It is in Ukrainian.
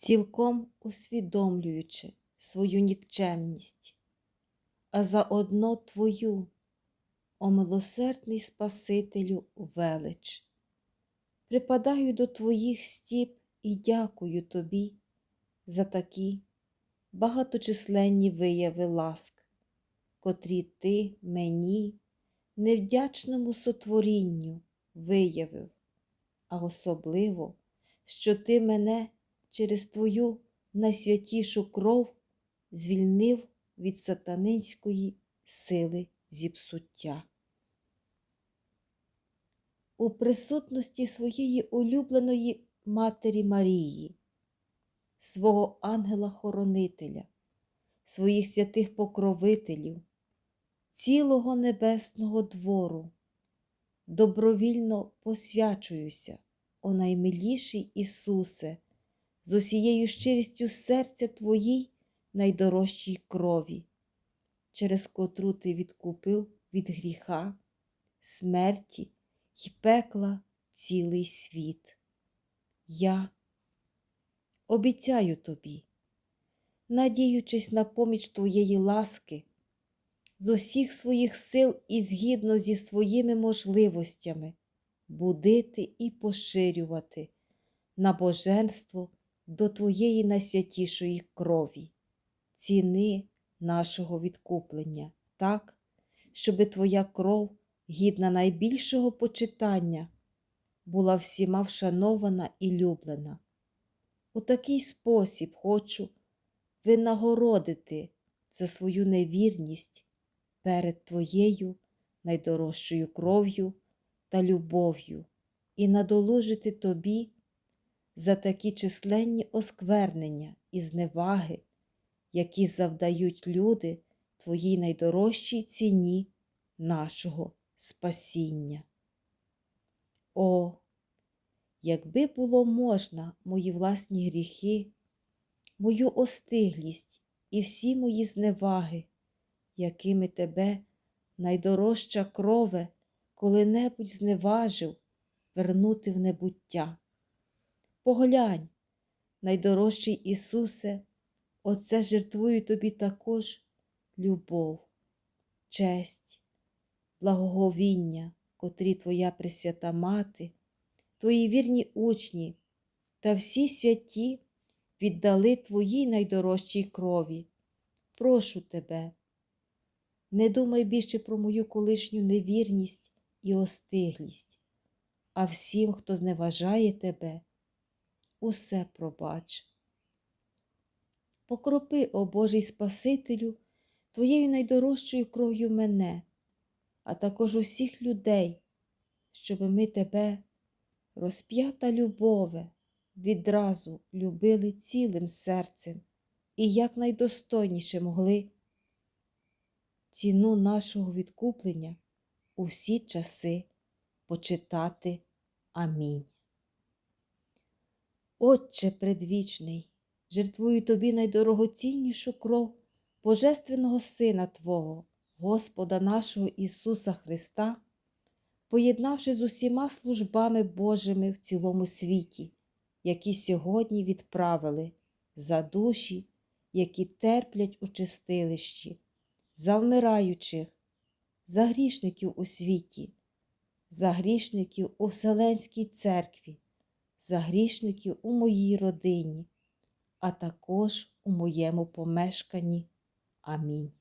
цілком усвідомлюючи свою нікчемність, а заодно Твою, о милосердний Спасителю, велич. Припадаю до Твоїх стіп і дякую Тобі за такі багаточисленні вияви ласк, котрі Ти мені, невдячному сотворінню, виявив, а особливо, що Ти мене через Твою найсвятішу кров звільнив від сатанинської сили зіпсуття. У присутності своєї улюбленої Матері Марії, свого ангела-хоронителя, своїх святих покровителів, цілого небесного двору, добровільно посвячуюся, о наймиліший Ісусе, з усією щирістю серця Твоїй найдорожчій крові, через котру Ти відкупив від гріха, смерті й пекла цілий світ. Я обіцяю тобі, надіючись на поміч Твоєї ласки, з усіх своїх сил і згідно зі своїми можливостями будити і поширювати набоженство до Твоєї найсвятішої крові, ціни нашого відкуплення, так, щоби Твоя кров, гідна найбільшого почитання, була всіма вшанована і люблена. У такий спосіб хочу винагородити за свою невірність перед Твоєю найдорожчою кров'ю та любов'ю і надолужити Тобі за такі численні осквернення і зневаги, які завдають люди Твоїй найдорожчій ціні нашого спасіння. О, якби було можна мої власні гріхи, мою остиглість і всі мої зневаги, якими тебе найдорожча крове коли-небудь зневажив, вернути в небуття. Поглянь, найдорожчий Ісусе, Оце жертвую тобі також любов, честь, благоговіння, котрі Твоя Пресвята Мати, Твої вірні учні та всі святі віддали Твоїй найдорожчій крові. Прошу тебе, не думай більше про мою колишню невірність і остиглість, а всім, хто зневажає тебе, усе пробач. Покропи, о Божий Спасителю, Твоєю найдорожчою кров'ю мене, а також усіх людей, щоби ми Тебе, розп'ята любове, відразу любили цілим серцем і якнайдостойніше могли ціну нашого відкуплення у всі часи почитати. Амінь. Отче предвічний, жертвую тобі найдорогоціннішу кров Божественного Сина Твого, Господа нашого Ісуса Христа, поєднавши з усіма службами Божими в цілому світі, які сьогодні відправили за душі, які терплять у чистилищі, за вмираючих, за грішників у світі, за грішників у Вселенській церкві, за грішників у моїй родині, а також у моєму помешканні. Амінь.